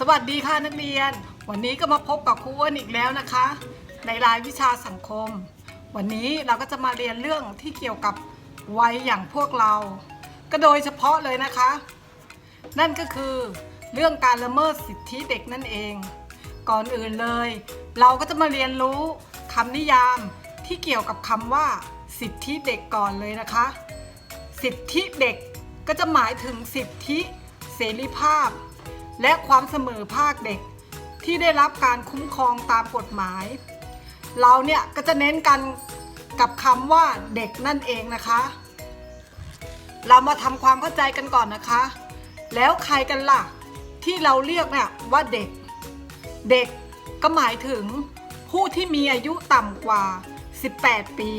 สวัสดีค่ะนักเรียน วันนี้ก็มาพบกับครูอ้วนอีกแล้วนะคะ ในรายวิชาสังคม วันนี้เราก็จะมาเรียนเรื่องที่เกี่ยวกับวัยอย่างพวกเรา ก็โดยเฉพาะเลยนะคะ นั่นก็คือเรื่องการละเมิดสิทธิเด็กนั่นเอง ก่อนอื่นเลย เราก็จะมาเรียนรู้คำนิยามที่เกี่ยวกับคำว่าสิทธิเด็กก่อนเลยนะคะ สิทธิเด็กก็จะหมายถึงสิทธิ เสรีภาพ และความเสมอภาคเด็กที่ได้รับการคุ้มครองตามกฎหมาย เราเนี่ยก็จะเน้นกันกับคำว่าเด็กนั่นเองนะคะ เรามาทำความเข้าใจกันก่อนนะคะ แล้วใครกันล่ะ ที่เราเรียกเนี่ยว่าเด็ก เด็กก็หมายถึงผู้ที่มีอายุต่ำกว่า 18 ปี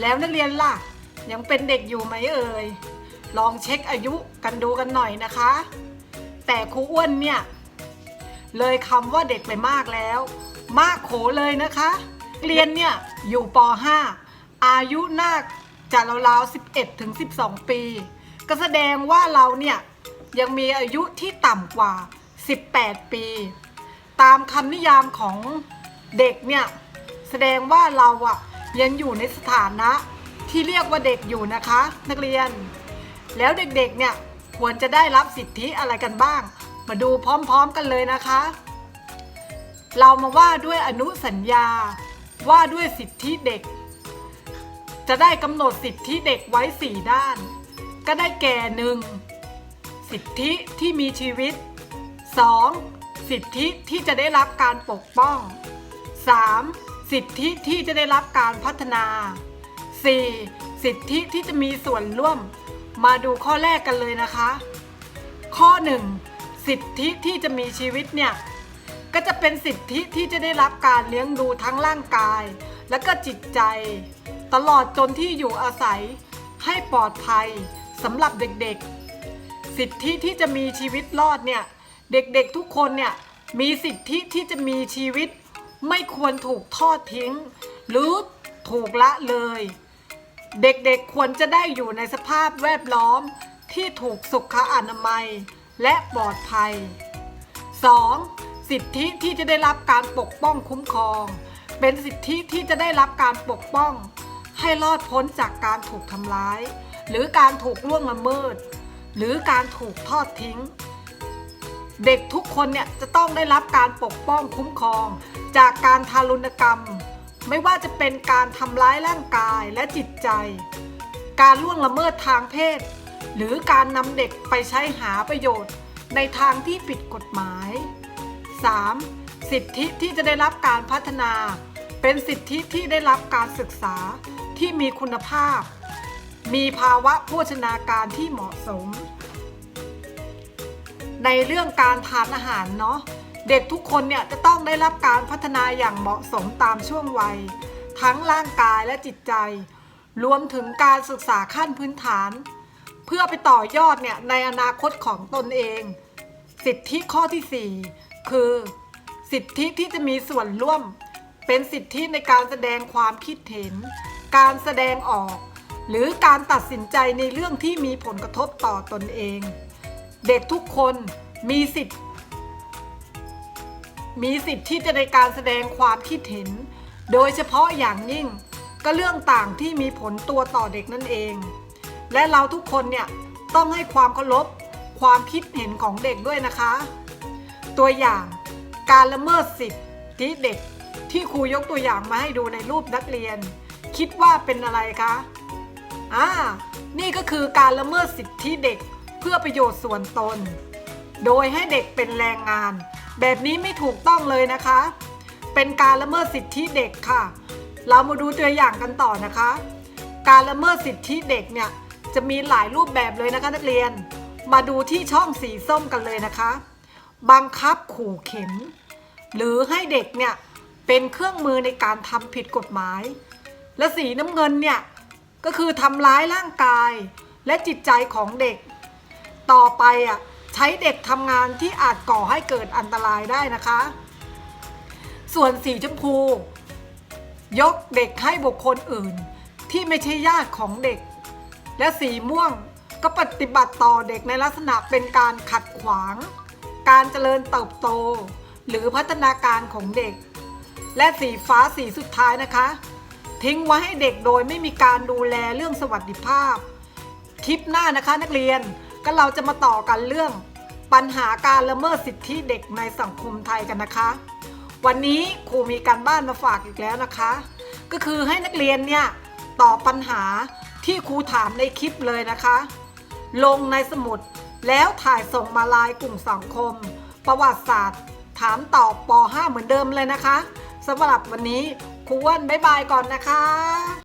แล้วนักเรียนล่ะ ยังเป็นเด็กอยู่ไหมเอ่ย ลองเช็คอายุกันดูกันหน่อยนะคะ แต่ครูอ้วนเนี่ย เลยคำว่าเด็กไปมากแล้ว มากโขเลยนะคะ เรียนเนี่ย อยู่ป .5 อายุน่าจะราวๆ11ถึง12 ปี ก็แสดงว่าเราเนี่ย ยังมีอายุที่ต่ำกว่า 18 ปี ตามคำนิยามของเด็กเนี่ย แสดงว่าเราอะยังอยู่ในสถานะที่เรียกว่าเด็กอยู่นะคะ นักเรียน แล้วเด็กๆเนี่ย ควรจะได้รับสิทธิอะไรกันบ้าง มาดูพร้อมๆกันเลยนะคะ เรามาว่าด้วยอนุสัญญา ว่าด้วยสิทธิเด็ก จะได้กำหนดสิทธิเด็กไว้ 4 ด้าน ก็ได้แก่หนึ่งสิทธิที่มีชีวิต 2. สิทธิที่จะได้รับการปกป้อง 3. สิทธิที่จะได้รับการพัฒนา 4. สิทธิที่จะมีส่วนร่วม มาดูข้อแรกกันเลยนะคะ ข้อ 1. สิทธิที่จะมีชีวิตเนี่ย ก็จะเป็นสิทธิที่จะได้รับการเลี้ยงดูทั้งร่างกาย และก็จิตใจ ตลอดจนที่อยู่อาศัยให้ปลอดภัยสำหรับเด็กๆ สิทธิที่จะมีชีวิตรอดเนี่ย เด็กๆทุกคนเนี่ยมีสิทธิที่จะมีชีวิต ไม่ควรถูกทอดทิ้ง หรือถูกละเลย เด็กๆควรจะได้อยู่ในสภาพแวดล้อมที่ถูกสุขอนามัยและปลอดภัย 2. สิทธิที่จะได้รับการปกป้องคุ้มครอง เป็นสิทธิที่จะได้รับการปกป้อง ให้รอดพ้นจากการถูกทำร้าย หรือการถูกล่วงละเมิด หรือการถูกทอดทิ้ง เด็กทุกคนเนี่ยจะต้องได้รับการปกป้องคุ้มครอง จากการทารุณกรรม ไม่ว่าจะเป็นการทำร้ายร่างกายและจิตใจ การล่วงละเมิดทางเพศ หรือการนำเด็กไปใช้หาประโยชน์ในทางที่ผิดกฎหมาย 3. สิทธิที่จะได้รับการพัฒนา เป็นสิทธิที่ได้รับการศึกษาที่มีคุณภาพ มีภาวะโภชนาการที่เหมาะสม ในเรื่องการทานอาหารเนาะ เด็กทุกคนเนี่ยจะต้องได้รับการพัฒนาอย่างเหมาะสมตามช่วงวัย ทั้งร่างกายและจิตใจ รวมถึงการศึกษาขั้นพื้นฐาน เพื่อไปต่อยอดเนี่ยในอนาคตของตนเอง สิทธิข้อที่ 4 คือ สิทธิที่จะมีส่วนร่วม เป็นสิทธิในการแสดงความคิดเห็น การแสดงออก หรือการตัดสินใจในเรื่องที่มีผลกระทบต่อตนเอง เด็กทุกคนมีสิทธิ์ มีสิทธิ์ที่จะในการแสดงความคิดเห็น โดยเฉพาะอย่างยิ่งก็เรื่องต่างที่มีผลตัวต่อเด็กนั่นเอง และเราทุกคนเนี่ยต้องให้ความเคารพความคิดเห็นของเด็กด้วยนะคะ ตัวอย่างการละเมิดสิทธิเด็กที่ครูยกตัวอย่างมาให้ดูในรูปนักเรียน คิดว่าเป็นอะไรคะอ่านี่ก็คือการละเมิดสิทธิเด็กเพื่อประโยชน์ส่วนตน โดยให้เด็กเป็นแรงงาน แบบนี้ไม่ถูกต้องเลยนะคะ เป็นการละเมิดสิทธิเด็กค่ะ เรามาดูตัวอย่างกันต่อนะคะ การละเมิดสิทธิเด็กเนี่ยจะมีหลายรูปแบบเลยนะคะนักเรียน มาดูที่ช่องสีส้มกันเลยนะคะ บังคับขู่เข็น หรือให้เด็กเนี่ยเป็นเครื่องมือในการทำผิดกฎหมาย และสีน้ำเงินเนี่ยก็คือทำร้ายร่างกายและจิตใจของเด็ก ต่อไปอะ ใช้เด็กทำงานที่อาจก่อให้เกิดอันตรายได้นะคะ ส่วนสีชมพู ยกเด็กให้บุคคลอื่น ที่ไม่ใช่ญาติของเด็ก และสีม่วงก็ปฏิบัติต่อเด็กในลักษณะเป็นการขัดขวาง การเจริญเติบโต หรือพัฒนาการของเด็ก และสีฟ้าสีสุดท้ายนะคะ ทิ้งไว้ให้เด็กโดยไม่มีการดูแลเรื่องสวัสดิภาพ คลิปหน้านะคะนักเรียน ก็เราจะมาต่อกันเรื่อง ปัญหาการละเมิดสิทธิเด็กในสังคมไทยกันนะคะ วันนี้ครูมีการบ้านมาฝากอีกแล้วนะคะ ก็คือให้นักเรียนเนี่ยตอบปัญหาที่ครูถามในคลิปเลยนะคะ ลงในสมุดแล้วถ่ายส่งมาลายกลุ่มสังคม ประวัติศาสตร์ ถามตอบป .5 เหมือนเดิมเลยนะคะสำหรับวันนี้ครูอ้วนบ๊ายบายก่อนนะคะ